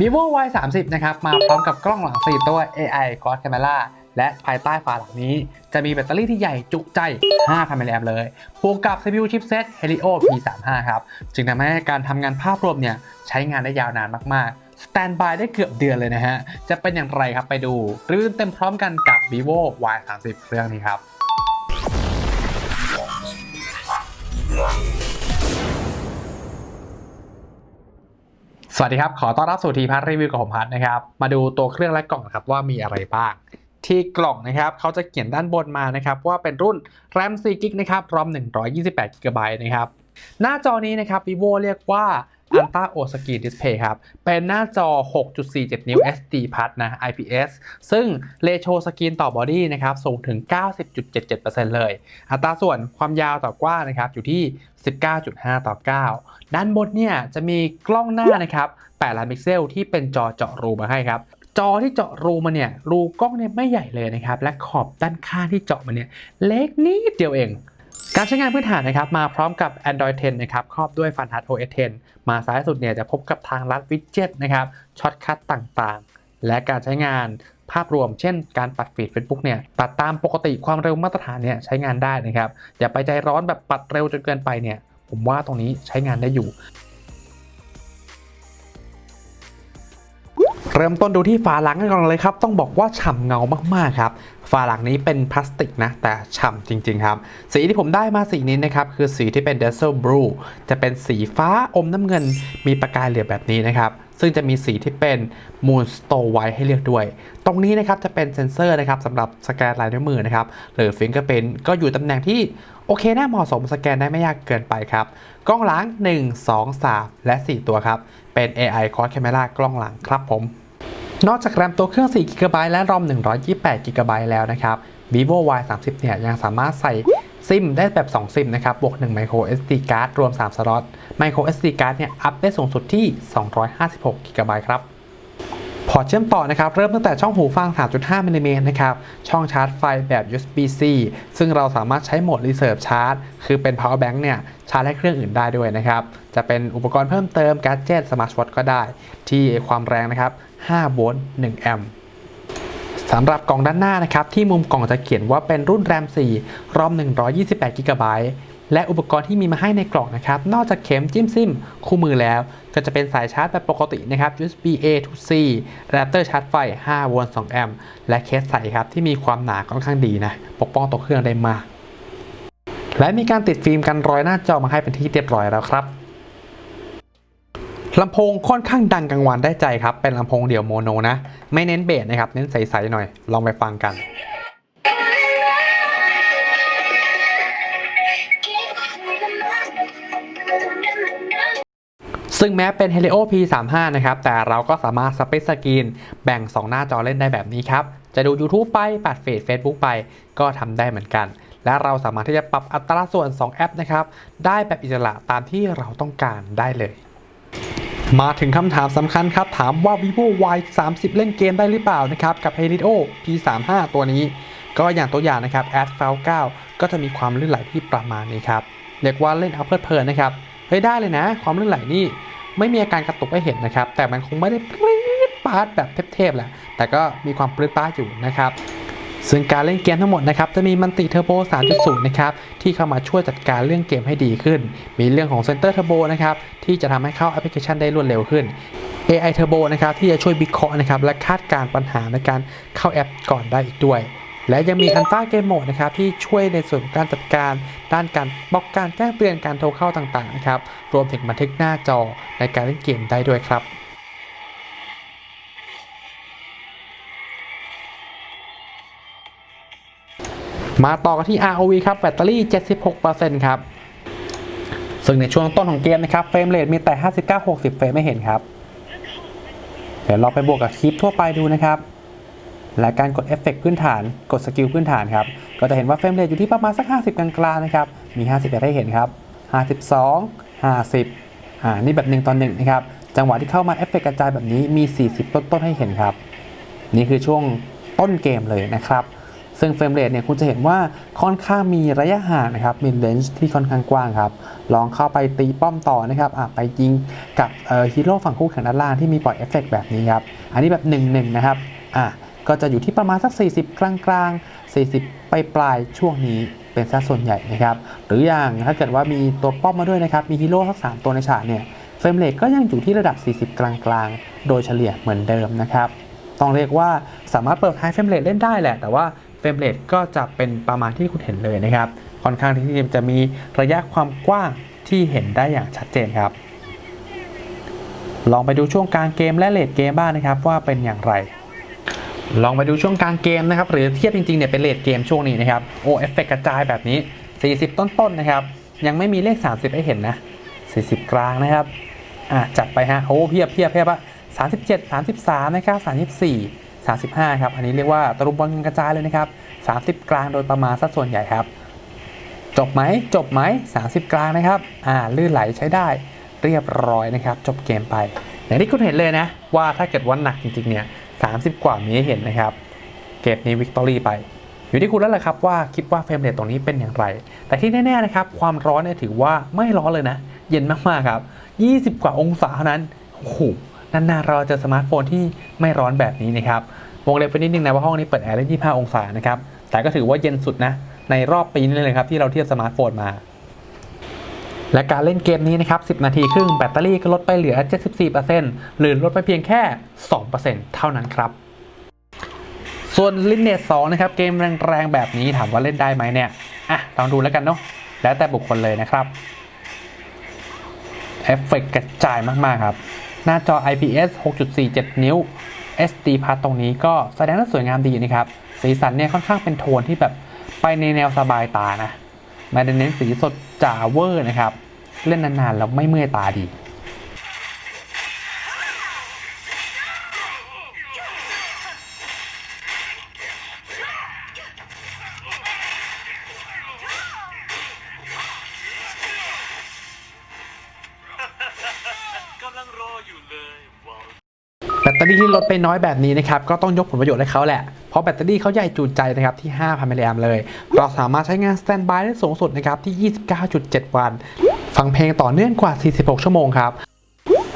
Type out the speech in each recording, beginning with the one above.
vivo y 3 0นะครับ มาพร้อมกับกล้องหลัง 4 ตัว AI quad camera และภายใต้ฝาหลังนี้ จะมีแบตเตอรี่ที่ใหญ่จุใจ 5,000มิลลิแอมป์เลยบวกกับ CPU chipset Helio P35 ครับ จึงทำให้การทำงานภาพรวมเนี่ย ใช้งานได้ยาวนานมากๆ สแตนบายได้เกือบเดือนเลยนะฮะ จะเป็นอย่างไรครับไปดูรีวิวเต็มพร้อมกันกับ vivo y 3 0เครื่องนี้ครับ สวัสดีครับ ขอต้อนรับสู่ทีพัทรีวิวกับผมพัทนะครับ มาดูตัวเครื่องและกล่องนะครับว่ามีอะไรบ้าง ที่กล่องนะครับเขาจะเขียนด้านบนมานะครับว่าเป็นรุ่น RAM 4 g b นะครับรอม128 g b นะครับ หน้าจอนี้นะครับ vivo เรียกว่า Ultra O Screen Display ครับ เป็นหน้าจอ 6.47 นิ้ว SD Plus นะ IPS ซึ่งเรโชสกรีนต่อบอดี้นะครับ สูงถึง 90.77%เลย อัตราส่วนความยาวต่อกว้างนะครับ อยู่ที่ 19.5 ต่อ 9 ด้านบนเนี่ย จะมีกล้องหน้านะครับ8ล้านพิกเซลที่เป็นจอเจาะรูมาให้ครับจอที่เจาะรูมาเนี่ยรูกล้องเนี่ยไม่ใหญ่เลยนะครับ และขอบด้านข้างที่เจาะมาเนี่ยเล็กนิดเดียวเอง การใช้งานพื้นฐานนะครับมาพร้อมกับ Android 10 นะครับครอบด้วย f u n t o s OS 10 มาซ้ายสุดเนี่ยจะพบกับทางลัดวิดเจ็ตนะครับช็อตคัทต่างๆ และการใช้งานภาพรวมเช่นการปัดฟีด Facebook เนี่ยปัดตามปกติความเร็วมาตรฐานเนี่ยใช้งานได้นะครับ อย่าไปใจร้อนแบบปัดเร็วจนเกินไปเนี่ยผมว่าตรงนี้ใช้งานได้อยู่เริ่มต้นดูที่ฝาหลังกันก่อนเลยครับ ต้องบอกว่าฉ่ำเงามากๆครับ ฝาหลังนี้เป็นพลาสติกนะ แต่ฉ่ำจริง ๆ ครับ สีที่ผมได้มาสีนี้นะครับ คือสีที่เป็น d e s e l Blue จะเป็นสีฟ้าอมน้ำเงิน มีประกายเหลือแบบนี้นะครับ ซึ่งจะมีสีที่เป็น Moonstone White ให้เลือกด้วย ตรงนี้นะครับจะเป็นเซ็นเซอร์นะครับสำหรับสแกนลายนิ้วมือนะครับ หรือ Fingerprint ก็อยู่ตำแหน่งที่โอเคน่าเหมาะสมสแกนได้ไม่ยากเกินไปครับ กล้องหลัง 1 2 3 และ 4 ตัวครับ เป็น AI Quad Camera กล้องหลังครับผม นอกจากแรมตัวเครื่อง 4 g b และรอม 128 g b แล้วนะครับ vivo y 3 0เนี่ยยังสามารถใส่ซิมได้แบบ 2 ซิมนะครับ บวก 1 micro SD card รวม 3 สล็อต micro SD card เนี่ย อัพได้สูงสุดที่ 256 g b ครับ พอร์ตเชื่อมต่อนะครับ เริ่มตั้งแต่ช่องหูฟัง 3.5มิลลิเมตรนะครับ ช่องชาร์จไฟแบบ USB-C ซึ่งเราสามารถใช้โหมด Reserve Charge คือเป็น power bank เนี่ย ชาร์จให้เครื่องอื่นได้ด้วยนะครับ จะเป็นอุปกรณ์เพิ่มเติม g a d g e t Smart Watch ก็ได้ ที่ความแรงนะครับ 5 โวลต์ 1 แอมป์สำหรับกล่องด้านหน้านะครับ ที่มุมกล่องจะเขียนว่าเป็นรุ่น RAM 4รอม 128 g b และอุปกรณ์ที่มีมาให้ในกล่องนะครับ นอกจากเข็มจิ้มซิมคู่มือแล้ว ก็จะเป็นสายชาร์จแบบปกตินะครับ USB A to C อะแดปเตอร์ชาร์จไฟ 5 โวลต์ 2 แอมป์และเคสใสครับที่มีความหนาค่อนข้างดีนะ ปกป้องตัวเครื่องได้มาก และมีการติดฟิล์มกันรอยหน้าจอมาให้เป็นที่เรียบร้อยแล้วครับ ลำโพงค่อนข้างดังกังวานได้ใจครับ เป็นลำโพงเดี่ยวโมโนนะ ไม่เน้นเบสนะครับ เน้นใสๆหน่อย ลองไปฟังกันซึ่งแม้เป็น Helio P35 นะครับ แต่เราก็สามารถสเปซสกรีนแบ่ง 2 หน้าจอเล่นได้แบบนี้ครับ จะดู YouTube ไป ปัดเฟซ Facebook ไป ก็ทำได้เหมือนกัน และเราสามารถที่จะปรับอัตราส่วน 2 แอปนะครับ ได้แบบอิสระตามที่เราต้องการได้เลย มาถึงคำถามสำคัญครับ ถามว่า vivo y 3 0เล่นเกมได้หรือเปล่านะครับ กับ Helio P35 ตัวนี้ ก็อย่างตัวอย่างนะครับ a d f a l 9ก็จะมีความลื่นไหลที่ประมาณนี้ครับ เรียกว่าเล่นเอาเพลิดเพลินนะครับ เฮ้ยได้เลยนะ ความลื่นไหลนี่ไม่มีอาการกระตุกให้เห็นนะครับ แต่มันคงไม่ได้ปรี๊ดปาดแบบเทพๆแหละ แต่ก็มีความปรี๊ดปาดอยู่นะครับ ซึ่งการเล่นเกมทั้งหมดนะครับจะมีมันติเทอร์โบ 3.0 นะครับที่เข้ามาช่วยจัดการเรื่องเกมให้ดีขึ้น มีเรื่องของเซนเตอร์เทอร์โบนะครับที่จะทำให้เข้าแอปพลิเคชันได้รวดเร็วขึ้น AI Turbo นะครับที่จะช่วยวิเคราะห์นะครับและคาดการปัญหาในการเข้าแอปก่อนได้อีกด้วย และยังมีอันต้าเกมโหมดนะครับที่ช่วยในส่วนการจัดการด้านการบล็อกการแจ้งเตือนการโทรเข้าต่างๆนะครับรวมถึงบันทึกหน้าจอในการเล่นเกมได้ด้วยครับ มาต่อกันที่ ROV ครับแบตเตอรี่ 76%ครับซึ่งในช่วงต้นของเกมนะครับเฟรมเรทมีแต่ 59-60 เฟรมไม่เห็นครับ เดี๋ยวเราไปบวกกับคลิปทั่วไปดูนะครับและการกดเอฟเฟกต์พื้นฐาน กดสกิลพื้นฐานครับ ก็จะเห็นว่าเฟรมเรทอยู่ที่ประมาณสัก 50 กลางๆนะครับ มี50ให้เห็นครับ 52 50 อ่า นี่แบบ1ต่อน1นะครับ จังหวะที่เข้ามาเอฟเฟกต์กระจายแบบนี้มี 40 ต้นๆให้เห็นครับ นี่คือช่วงต้นเกมเลยนะครับ ซึ่งเฟรมเรทเนี่ยคุณจะเห็นว่าค่อนข้างมีระยะห่างนะครับมีเลนส์ที่ค่อนข้างกว้างครับ ลองเข้าไปตีป้อมต่อนะครับอะไปยิงกับฮีโร่ฝั่งคู่แข่งด้านล่างที่มีปล่อยเอฟเฟกต์แบบนี้ครับ อันนี้แบบ 1 1 นะครับอะก็จะอยู่ที่ประมาณสัก 40 กลางกลางๆ40ปลายปลายช่วงนี้เป็นสัดส่วนใหญ่นะครับหรืออย่างถ้าเกิดว่ามีตัวป้อมมาด้วยนะครับมีฮีโร่สักสามตัวในฉากเนี่ยเฟรมเรทก็ยังอยู่ที่ระดับ 40กลางกลางๆ โดยเฉลี่ยเหมือนเดิมนะครับ ต้องเรียกว่าสามารถเปิดไฮเฟรมเรทเล่นได้แหละ แต่ว่า รมเรทก็จะเป็นประมาณที่คุณเห็นเลยนะครับ ค่อนข้างที่จะมีระยะความกว้างที่เห็นได้อย่างชัดเจนครับ ลองไปดูช่วงกลางเกมและเลดเกมบ้างนะครับว่าเป็นอย่างไร ลองไปดูช่วงกลางเกมนะครับหรือเทียบจริงๆเนี่ยเป็นเลดเกมช่วงนี้นะครับโอ้เอฟเฟกกระจายแบบนี้ 40 ต้นๆนะครับ ยังไม่มีเลข 30 ให้เห็นนะ 40 กลางนะครับอะจัดไปฮะโอ้เพียบเพียบเพียบอะ37 33นะครับ34 35 ครับ อันนี้เรียกว่าตะลุมบอลกันกระจายเลยนะครับ 30 กลางโดยประมาณสัดส่วนใหญ่ครับ จบไหมจบไหม 30 กลางนะครับ อ่า ลื่นไหลใช้ได้เรียบร้อยนะครับ จบเกมไป อย่างที่คุณเห็นเลยนะ ว่าถ้าเกิดวันหนักจริงๆเนี่ย 30 กว่ามีให้เห็นนะครับ เกมนี้วิกตอรี่ไป อยู่ที่คุณแล้วแหละครับว่าคิดว่าเฟรมเรทตรงนี้เป็นอย่างไร แต่ที่แน่ๆนะครับ ความร้อนเนี่ยถือว่าไม่ร้อนเลยนะ เย็นมากๆครับ 20 กว่าองศาเท่านั้น โอ้โหนานๆเราจะสมาร์ทโฟนที่ไม่ร้อนแบบนี้นะครับ วงเล็บไปนิดนึงนะว่าห้องนี้เปิดแอร์ได้25 องศานะครับ แต่ก็ถือว่าเย็นสุดนะ ในรอบปีนี้เลยครับที่เราเทียบสมาร์ทโฟนมา และการเล่นเกมนี้นะครับ 10 นาทีครึ่งแบตเตอรี่ก็ลดไปเหลือ 74%หรือลดไปเพียงแค่ 2%เท่านั้นครับ ส่วนลินเนต2นะครับเกมแรงๆแบบนี้ถามว่าเล่นได้ไหมเนี่ย อะลองดูแล้วกันเนาะ แล้วแต่บุคคลเลยนะครับเอฟเฟกต์กระจายมากๆครับ หน้าจอ IPS 6.47 นิ้ว SD พาร์ตตรงนี้ก็แสดงว่าสวยงามดีนะครับ สีสันเนี่ยค่อนข้างเป็นโทนที่แบบไปในแนวสบายตานะไม่ได้เน้นสีสดจ๋าเวอร์นะครับ เล่นนานๆแล้วไม่เมื่อยตาดี ตเตอรี่ที่ลดไปน้อยแบบนี้นะครับก็ต้องยกผลประโยชน์ให้เขาแหละ เพราะแบตเตอรี่เขาใหญ่จูดใจนะครับที่ 5,000มิลลิแอมเลย เราสามารถใช้งานสแตนบายได้สูงสุดนะครับที่ 29.7 วัน ฟังเพลงต่อเนื่องกว่า 46 ชั่วโมงครับ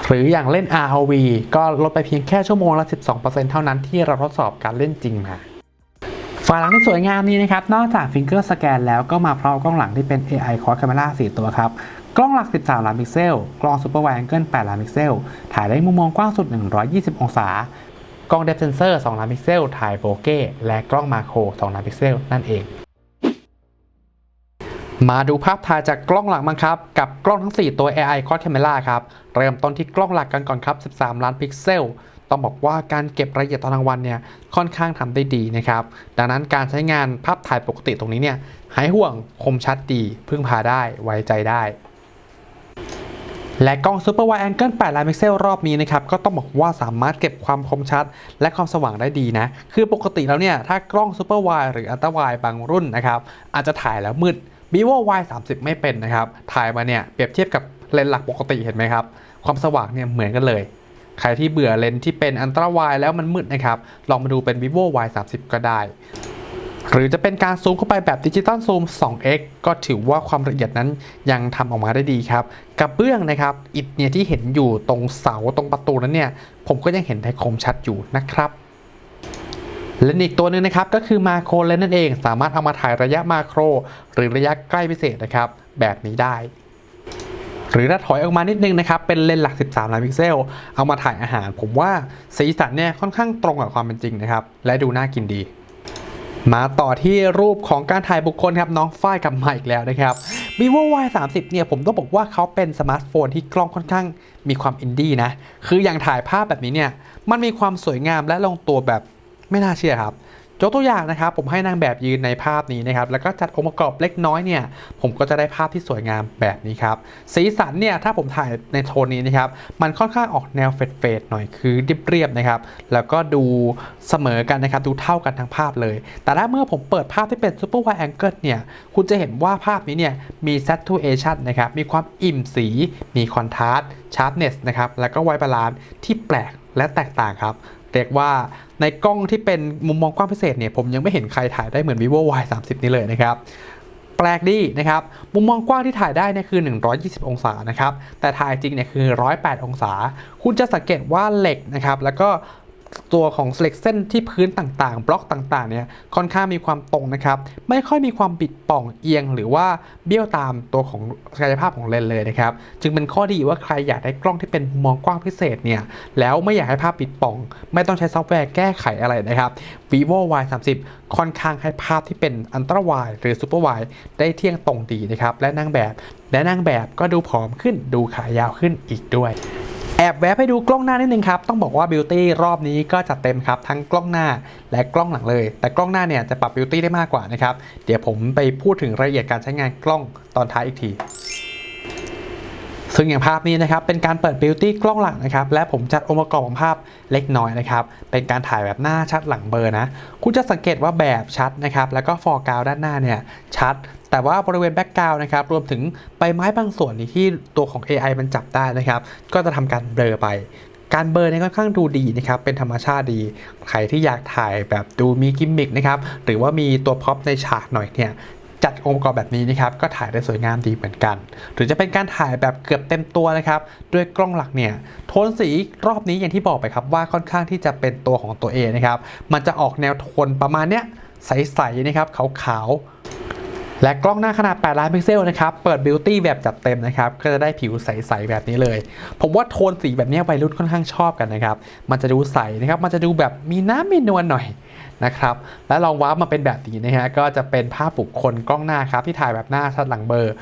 หรืออย่างเล่น ROV ก็ลดไปเพียงแค่ชั่วโมงละ 12%เท่านั้นที่เราทดสอบการเล่นจริงมาฝาหลังที่สวยงามนี้นะครับ นอกจากฟิงเกอร์สแกนแล้วก็มาพร้อมกล้องหลังที่เป็น AI Quad Camera 4 ตัวครับ กล้องหลัก 13 ล้านพิกเซล กล้อง Super Wide Angle 8ล้านพิกเซล ถ่ายได้มุมมองกว้างสุด 120 องศา กล้อง Depth Sensor 2ล้านพิกเซล ถ่ายโบเก้ และกล้องมาโคร 2 ล้านพิกเซล นั่นเอง มาดูภาพถ่ายจากกล้องหลังบ้างครับ กับกล้องทั้ง 4 ตัว AI Quad Camera ครับ เริ่มต้นที่กล้องหลักกันก่อนครับ 13 ล้านพิกเซลต้องบอกว่าการเก็บรายละเอียดตอนกลางวันเนี่ยค่อนข้างทำได้ดีนะครับ ดังนั้นการใช้งานภาพถ่ายปกติตรงนี้เนี่ยหายห่วงคมชัดดีพึ่งพาได้ไว้ใจได้ และกล้อง Super Wide Angle 8 ล้านพิกเซลรอบนี้นะครับก็ต้องบอกว่าสามารถเก็บความคมชัด และความสว่างได้ดีนะ คือปกติแล้วเนี่ย ถ้ากล้อง Super Wide หรือ Ultra Wide บางรุ่นนะครับ อาจจะถ่ายแล้วมืด vivo y 3 0ไม่เป็นนะครับ ถ่ายมาเนี่ยเปรียบเทียบกับเลนส์หลักปกติเห็นไหมครับ ความสว่างเนี่ยเหมือนกันเลย ใครที่เบื่อเลนส์ที่เป็น Ultra Wide แล้วมันมืดนะครับ ลองมาดูเป็น vivo y 3 0ก็ได้ หรือจะเป็นการซูมเข้าไปแบบดิจิตอลซูม 2x ก็ถือว่าความละเอียดนั้นยังทำออกมาได้ดีครับกับเบื้องนะครับ อิฐเนี่ยที่เห็นอยู่ตรงเสาตรงประตูนั้นเนี่ย ผมก็ยังเห็นได้คมชัดอยู่นะครับและอีกตัวหนึงนะครับก็คือมาโครเลนส์นั่นเอง สามารถเอามาถ่ายระยะมาโคร หรือระยะใกล้พิเศษนะครับ แบบนี้ได้ หรือถ้าถอยออกมานิดนึงนะครับ เป็นเลนส์หลัก 13 ล้านพิกเซล เอามาถ่ายอาหาร ผมว่าสีสันเนี่ยค่อนข้างตรงกับความเป็นจริงนะครับ และดูน่ากินดี มาต่อที่รูปของการถ่ายบุคคลครับน้องฝ้ายกับมาอีกแล้วนะครับ vivo y 3 0เนี่ยผมต้องบอกว่าเขาเป็นสมาร์ทโฟนที่กล้องค่อนข้างมีความอินดี้นะ คืออย่างถ่ายภาพแบบนี้เนี่ย มันมีความสวยงามและลงตัวแบบไม่น่าเชื่อครับ ยกตัวอย่างนะครับผมให้นางแบบยืนในภาพนี้นะครับแล้วก็จัดองค์ประกอบเล็กน้อยเนี่ยผมก็จะได้ภาพที่สวยงามแบบนี้ครับสีสันเนี่ยถ้าผมถ่ายในโทนนี้นะครับมันค่อนข้างออกแนวเฟดๆหน่อยคือเรียบๆนะครับแล้วก็ดูเสมอกันนะครับดูเท่ากันทั้งภาพเลย แต่ถ้าเมื่อผมเปิดภาพที่เป็น Super Wide Angle เนี่ยคุณจะเห็นว่าภาพนี้เนี่ยมี saturation นะครับมีความอิ่มสี มี contrast sharpness นะครับแล้วก็ white balance ที่แปลกและแตกต่างครับ เรียกว่าในกล้องที่เป็นมุมมองกว้างพิเศษเนี่ยผมยังไม่เห็นใครถ่ายได้เหมือน vivo y 3 0นี้เลยนะครับแปลกดีนะครับมุมมองกว้างที่ถ่ายได้เนี่ยคือ 120 องศานะครับแต่ถ่ายจริงเนี่ยคือ 108 องศา คุณจะสังเกตว่าเหล็กนะครับแล้วก็ ตัวของเหล็กเส้นที่พื้นต่างๆ บล็อกต่างๆ เนี่ย ค่อนข้างมีความตรงนะครับ ไม่ค่อยมีความบิดป่องเอียง หรือว่าเบี้ยวตามตัวของศักยภาพของเลนเลยนะครับ จึงเป็นข้อดีว่าใครอยากได้กล้องที่เป็นมุมมองกว้างพิเศษเนี่ย แล้วไม่อยากให้ภาพบิดป่อง ไม่ต้องใช้ซอฟต์แวร์แก้ไขอะไรนะครับ vivo y 3 0ค่อนข้างให้ภาพที่เป็นอันตราไวหรือซูเปอร์ไวได้เที่ยงตรงดีนะครับ และนางแบบ และนางแบบก็ดูผอมขึ้น ดูขายาวขึ้นอีกด้วย แอบแวะไปดูกล้องหน้านิดนึงครับ ต้องบอกว่าบิวตี้รอบนี้ก็จัดเต็มครับ ทั้งกล้องหน้าและกล้องหลังเลย แต่กล้องหน้าเนี่ยจะปรับบิวตี้ได้มากกว่านะครับ เดี๋ยวผมไปพูดถึงรายละเอียดการใช้งานกล้องตอนท้ายอีกทีซึ่งอย่างภาพนี้นะครับเป็นการเปิดบิวตี้กล้องหลังนะครับและผมจัดองค์ประกอบของภาพเล็กน้อยนะครับเป็นการถ่ายแบบหน้าชัดหลังเบอร์นะคุณจะสังเกตว่าแบบชัดนะครับแล้วก็ฟอร์กราวด้านหน้าเนี่ยชัด แต่ว่าบริเวณแบ็กกราวนะครับรวมถึงใบไม้บางส่วนที่ตัวของ AI มันจับได้นะครับ ก็จะทำการเบลอไป การเบลอร์เนี่ยค่อนข้างดูดีนะครับ เป็นธรรมชาติดี ใครที่อยากถ่ายแบบดูมีกิมมิคนะครับ หรือว่ามีตัวพ็อปในฉากหน่อยเนี่ยจัดองค์ประกอบแบบนี้นะครับก็ถ่ายได้สวยงามดีเหมือนกัน หรือจะเป็นการถ่ายแบบเกือบเต็มตัวนะครับด้วยกล้องหลักเนี่ยโทนสีรอบนี้อย่างที่บอกไปครับว่าค่อนข้างที่จะเป็นตัวของตัวเองนะครับมันจะออกแนวโทนประมาณเนี้ยใสๆนะครับขาวๆ และกล้องหน้าขนาด 8 ล้านพิกเซลนะครับ เปิดบิวตี้แบบจัดเต็มนะครับ ก็จะได้ผิวใส ๆ แบบนี้เลย ผมว่าโทนสีแบบนี้วัยรุ่นค่อนข้างชอบกันนะครับ มันจะดูใสนะครับ มันจะดูแบบมีน้ำมีนวลหน่อยนะครับ และลองว้าร์ปมาเป็นแบบนี้นะฮะ ก็จะเป็นภาพบุคคลกล้องหน้าครับที่ถ่ายแบบหน้าชัดหลังเบอร์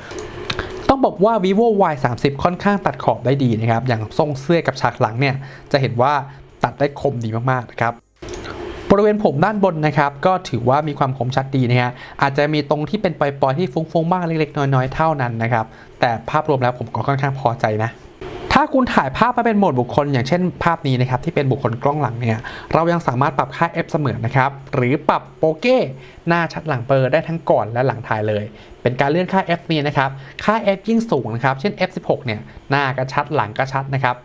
ต้องบอกว่า vivo y 3 0ค่อนข้างตัดขอบได้ดีนะครับ อย่างทรงเสื้อกับฉากหลังเนี่ย จะเห็นว่าตัดได้คมดีมากๆนะครับ บริเวณผมด้านบนนะครับก็ถือว่ามีความคมชัดดีนะฮะอาจจะมีตรงที่เป็นปลอยๆที่ฟุ้งๆบ้างเล็กๆน้อยๆเท่านั้นนะครับแต่ภาพรวมแล้วผมก็ค่อนข้างพอใจนะถ้าคุณถ่ายภาพมาเป็นโหมดบุคคล อย่างเช่นภาพนี้นะครับที่เป็นบุคคลกล้องหลังเนี่ยเรายังสามารถปรับค่า f เสมือนนะครับหรือปรับโปเก้หน้าชัดหลังเบลอร์ได้ทั้งก่อนและหลังถ่ายเลย เป็นการเลื่อนค่า f นี้นะครับค่า f ยิ่งสูงนะครับเช่น f 16เนี่ยหน้าก็ชัดหลังก็ชัดนะครับ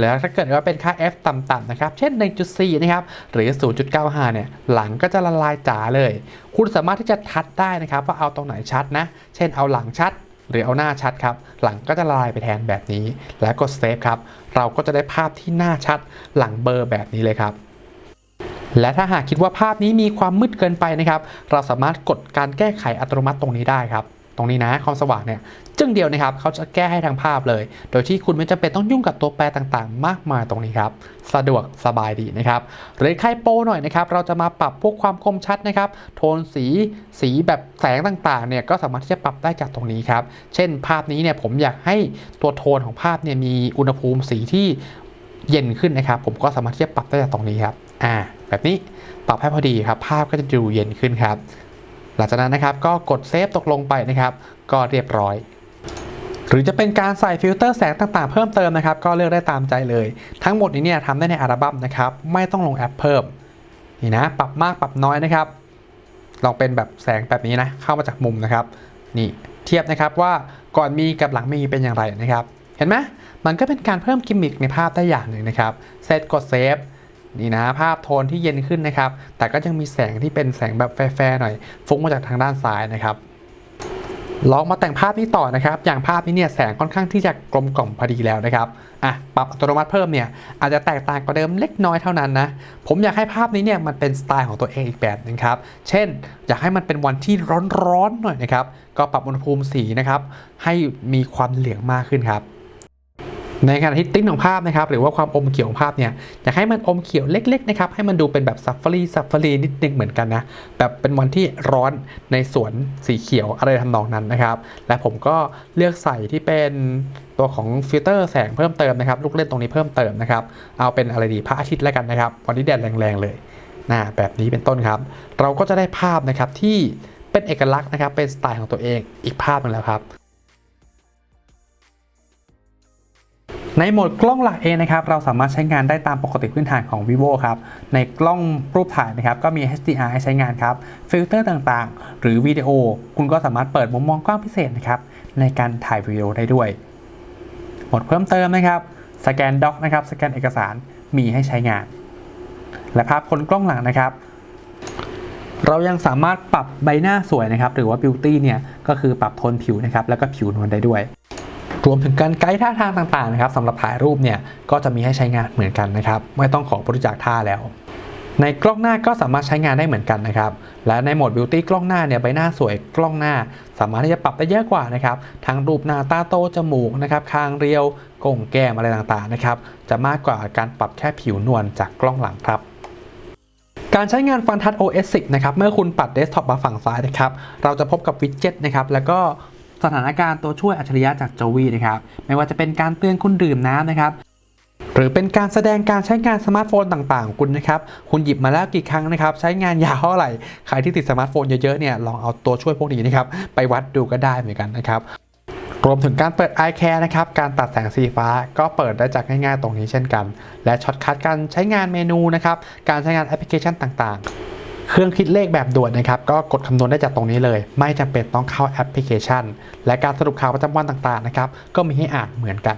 แล้วถ้าเกิดว่าเป็นค่า f ต่ำๆนะครับ เช่น 1.4 นะครับ หรือ 0.95 เนี่ย หลังก็จะละลายจ๋าเลย คุณสามารถที่จะทัดได้นะครับ ว่าเอาตรงไหนชัดนะ เช่นเอาหลังชัดหรือเอาหน้าชัดครับ หลังก็จะละลายไปแทนแบบนี้ แล้วกดเซฟครับ เราก็จะได้ภาพที่หน้าชัดหลังเบลอร์แบบนี้เลยครับและถ้าหากคิดว่าภาพนี้มีความมืดเกินไปนะครับ เราสามารถกดการแก้ไขอัตโนมัติตรงนี้ได้ครับ ตรงนี้นะความสว่างเนี่ยจึงเดียวนะครับเขาจะแก้ให้ทางภาพเลย โดยที่คุณไม่จำเป็นต้องยุ่งกับตัวแปรต่างๆ มากมายตรงนี้ครับสะดวกสบายดีนะครับหรือใครโปรหน่อยนะครับเราจะมาปรับพวกความคมชัดนะครับโทนสีสีแบบแสงต่างๆเนี่ยก็สามารถที่จะปรับได้จากตรงนี้ครับเช่นภาพนี้เนี่ยผมอยากให้ตัวโทนของภาพเนี่ยมีอุณหภูมิสีที่เย็นขึ้นนะครับ ผมก็สามารถที่จะปรับได้จากตรงนี้ครับอ่าแบบนี้ปรับให้พอดีครับ ภาพก็จะดูเย็นขึ้นครับ หลังจากนั้นนะครับก็กดเซฟตกลงไปนะครับ ก็เรียบร้อย หรือจะเป็นการใส่ฟิลเตอร์แสงต่างๆเพิ่มเติมนะครับ ก็เลือกได้ตามใจเลย ทั้งหมดนี้เนี่ยทำได้ในอัลบั้มนะครับ ไม่ต้องลงแอปเพิ่ม นี่นะ ปรับมากปรับน้อยนะครับ ลองเป็นแบบแสงแบบนี้นะ เข้ามาจากมุมนะครับ นี่เทียบนะครับว่าก่อนมีกับหลังมีเป็นอย่างไรนะครับ เห็นไหมมันก็เป็นการเพิ่มกิมมิคในภาพได้อย่างหนึ่งนะครับเซตกดเซฟ นี่นะภาพโทนที่เย็นขึ้นนะครับ แต่ก็ยังมีแสงที่เป็นแสงแบบแฟร์ๆหน่อยฟุ้งมาจากทางด้านซ้ายนะครับลองมาแต่งภาพนี้ต่อนะครับ อย่างภาพนี้เนี่ยแสงค่อนข้างที่จะกลมกล่อมพอดีแล้วนะครับ อะ ปรับอัตโนมัติเพิ่มเนี่ยอาจจะแตกต่างกว่าเดิมเล็กน้อยเท่านั้นนะ ผมอยากให้ภาพนี้เนี่ยมันเป็นสไตล์ของตัวเองอีกแบบหนึงครับ เช่น อยากให้มันเป็นวันที่ร้อนๆหน่อยนะครับ ก็ปรับอุณหภูมิสีนะครับ ให้มีความเหลืองมากขึ้นครับ ในขณะที่ติ้นของภาพนะครับหรือว่าความอมเขียวของภาพเนี่ยอยากให้มันอมเขียวเล็กๆนะครับให้มันดูเป็นแบบซัฟฟารีซัฟฟารีนิดนึงเหมือนกันนะแบบเป็นวันที่ร้อนในสวนสีเขียวอะไรทำนองนั้นนะครับ และผมก็เลือกใส่ที่เป็นตัวของฟิลเตอร์แสงเพิ่มเติมนะครับลูกเล่นตรงนี้เพิ่มเติมนะครับเอาเป็นอะไรดีพระอาทิตย์แล้วกันนะครับวันนี้แดดแรงๆเลยนะแบบนี้เป็นต้นครับ เราก็จะได้ภาพนะครับที่เป็นเอกลักษณ์นะครับเป็นสไตล์ของตัวเองอีกภาพหนึงแล้วครับ ในโหมดกล้องหลักเองนะครับเราสามารถใช้งานได้ตามปกติพื้นฐานของ vivo ครับในกล้องรูปถ่ายนะครับก็มี HDR ให้ใช้งานครับฟิลเตอร์ต่างๆ หรือวิดีโอ คุณก็สามารถเปิดมุมมองกว้างพิเศษนะครับในการถ่ายวิดีโอได้ด้วยโหมดเพิ่มเติมนะครับสแกนด็อกนะครับสแกนเอกสารมีให้ใช้งาน และภาพคนกล้องหลังนะครับ เรายังสามารถปรับใบหน้าสวยนะครับ หรือว่าบิวตี้เนี่ยก็คือปรับโทนผิวนะครับแล้วก็ผิวนวลได้ด้วย รวมถึงการไกด์ท่าทางต่างๆนะครับสำหรับถ่ายรูปเนี่ยก็จะมีให้ใช้งานเหมือนกันนะครับ ไม่ต้องขอบริจาคท่าแล้ว ในกล้องหน้าก็สามารถใช้งานได้เหมือนกันนะครับ และในโหมดบิวตี้กล้องหน้าเนี่ยใบหน้าสวยกล้องหน้า สามารถที่จะปรับได้เยอะกว่านะครับทั้งรูปหน้าตาโตจมูกนะครับคางเรียวโก่งแก้มอะไรต่างๆนะครับจะมากกว่าการปรับแค่ผิวนวลจากกล้องหลังครับการใช้งานฟังทัช OS 10 นะครับ เมื่อคุณปัดเดสก์ท็อปมาฝั่งซ้ายนะครับ เราจะพบกับวิดเจ็ตนะครับ แล้วก็ สถานการณ์ตัวช่วยอัจฉริยะจากโจวีนะครับ ไม่ว่าจะเป็นการเตือนคุณดื่มน้ำนะครับ หรือเป็นการแสดงการใช้งานสมาร์ทโฟนต่างๆ คุณนะครับ คุณหยิบมาแล้วกี่ครั้งนะครับ ใช้งานยาวเท่าไหร่ ใครที่ติดสมาร์ทโฟนเยอะๆ เนี่ย ลองเอาตัวช่วยพวกนี้นะครับ ไปวัดดูก็ได้เหมือนกันนะครับ รวมถึงการเปิด iCare นะครับ การตัดแสงสีฟ้าก็เปิดได้จากง่ายๆ ตรงนี้เช่นกัน และช็อตคัทการใช้งานเมนูนะครับ การใช้งานแอปพลิเคชันต่างๆ เครื่องคิดเลขแบบด่วนนะครับก็กดคำนวณได้จากตรงนี้เลย ไม่จำเป็นต้องเข้าแอปพลิเคชัน และการสรุปข่าวประจำวันต่างๆนะครับก็มีให้อ่านเหมือนกัน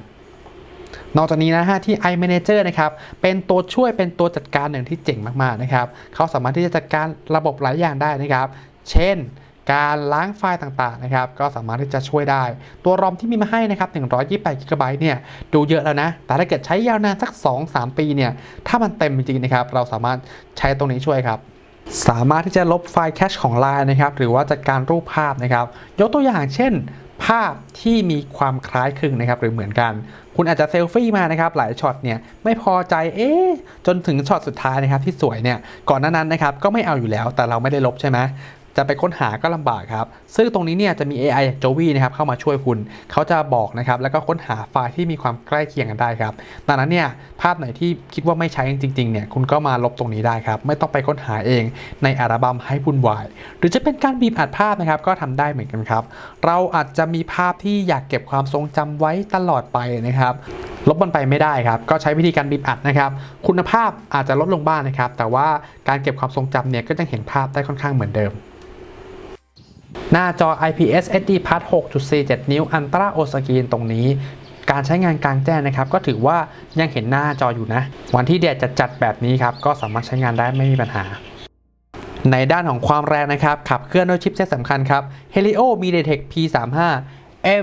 นอกจากนี้นะฮะที่ iManager นะครับเป็นตัวช่วยเป็นตัวจัดการหนึ่งที่เจ๋งมากๆนะครับเขาสามารถที่จะจัดการระบบหลายอย่างได้นะครับ เช่นการล้างไฟล์ต่างๆนะครับก็สามารถที่จะช่วยได้ ตัวรอมที่มีมาให้นะครับ128 g b เนี่ยดูเยอะแล้วนะ แต่ถ้าเกิดใช้ยาวนานสัก 2-3 ปีเนี่ยถ้ามันเต็มจริงๆนะครับเราสามารถใช้ตรงนี้ช่วยครับ สามารถที่จะลบไฟล์แคชของ Line นะครับ หรือว่าจัดการรูปภาพนะครับ ยกตัวอย่างเช่น ภาพที่มีความคล้ายคลึงนะครับ หรือเหมือนกัน คุณอาจจะเซลฟี่มานะครับ หลายช็อตเนี่ยไม่พอใจเอ๊ะจนถึงช็อตสุดท้ายนะครับที่สวยเนี่ยก่อนหน้านั้นนะครับก็ไม่เอาอยู่แล้วแต่เราไม่ได้ลบใช่ไหม จะไปค้นหาก็ลำบากครับ ซึ่งตรงนี้เนี่ยจะมี AI จาก Jovi นะครับเข้ามาช่วยคุณ เขาจะบอกนะครับแล้วก็ค้นหาไฟล์ที่มีความใกล้เคียงกันได้ครับดังนั้นเนี่ยภาพไหนที่คิดว่าไม่ใช้จริงๆเนี่ยคุณก็มาลบตรงนี้ได้ครับ ไม่ต้องไปค้นหาเองในอัลบั้มให้วุ่นวาย หรือจะเป็นการบีบอัดภาพนะครับก็ทำได้เหมือนกันครับ เราอาจจะมีภาพที่อยากเก็บความทรงจำไว้ตลอดไปนะครับลบมันไปไม่ได้ครับ ก็ใช้วิธีการบีบอัดนะครับ คุณภาพอาจจะลดลงบ้างนะครับ แต่ว่าการเก็บความทรงจำเนี่ยก็ยังเห็นภาพได้ค่อนข้างเหมือนเดิม หน้าจอ IPS HD Plus 6.47 นิ้ว อันตราโอสกีนตรงนี้ การใช้งานกลางแจ้งนะครับ ก็ถือว่ายังเห็นหน้าจออยู่นะ วันที่แดดจัดๆแบบนี้ครับ ก็สามารถใช้งานได้ไม่มีปัญหาในด้านของความแรงนะครับ ขับเคลื่อนด้วยชิปเซตสำคัญครับ Helio MediaTek P35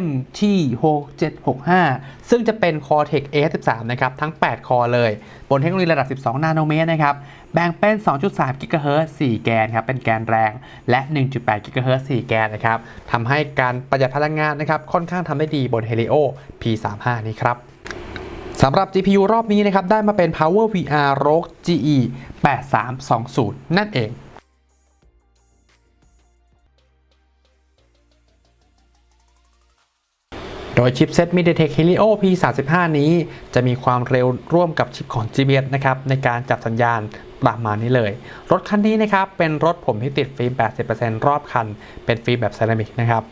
MT6765 ซึ่งจะเป็น Cortex A13 นะครับ ทั้ง 8 คอเลย บนเทคโนโลยีระดับ 12 นาโนเมตรนะครับ แบ่งเป็น 2.3 GHz 4 แกนครับ เป็นแกนแรง และ 1.8 GHz 4 แกนนะครับ ทำให้การประหยัดพลังงานนะครับ ค่อนข้างทำได้ดีบน Helio P35 นี้ครับสำหรับ GPU รอบนี้นะครับ ได้มาเป็น Power VR ROG GE 8320 นั่นเอง โดยชิปเซ็ต MediaTek Helio P35 นี้จะมีความเร็วร่วมกับชิปของ GBS นะครับในการจับสัญญาณประมาณนี้เลย รถคันนี้นะครับเป็นรถผมที่ติดฟิล์ม 80%รอบคัน เป็นฟิล์มแบบเซรามิกนะครับ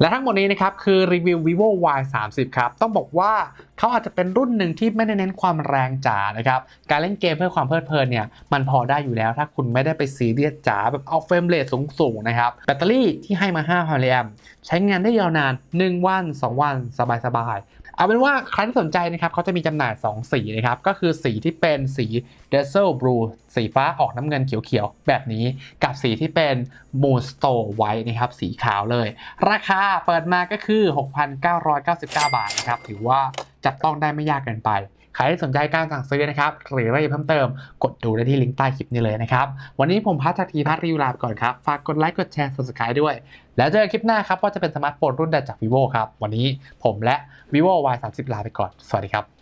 และทั้งหมดนี้นะครับคือรีวิว vivo y 3 0ครับ ต้องบอกว่าเขาอาจจะเป็นรุ่นหนึ่งที่ไม่ได้เน้นความแรงจ๋านะครับ การเล่นเกมเพื่อความเพลิดเพลินเนี่ย มันพอได้อยู่แล้วถ้าคุณไม่ได้ไปซีเรียสจ๋าแบบเอาเฟรมเรทสูงๆนะครับ แบตเตอรี่ที่ให้มา5 0 0 0มใช้งานได้ยาวนาน 1 วัน 2 วันสบายๆ เอาเป็นว่าใครที่สนใจนะครับเขาจะมีจำหน่าย 2 สีนะครับ ก็คือสีที่เป็นสี d e z e l Blue สีฟ้าออกน้ำเงินเขียวๆ แบบนี้กับสีที่เป็น Moonstone White นะครับสีขาวเลย ราคาเปิดมาก็คือ 6,999 บาทนะครับ ถือว่าจับต้องได้ไม่ยากเกินไป ครที่สนใจการสั่งซื้อนะครับหรืออะไรเพิ่มเติม กดดูได้ที่ลิงก์ใต้คลิปนี้เลยนะครับ วันนี้ผมพัชทีพัทรีวิวลาไปก่อนครับ ฝากกดไลค์กดแชร์ subscribe ด้วย แล้วเจอกันคลิปหน้าครับว่าจะเป็นสมาร์ทโฟนรุ่นใดจาก vivo ครับ วันนี้ผมและ vivo y 3 0ลาไปก่อน สวัสดีครับ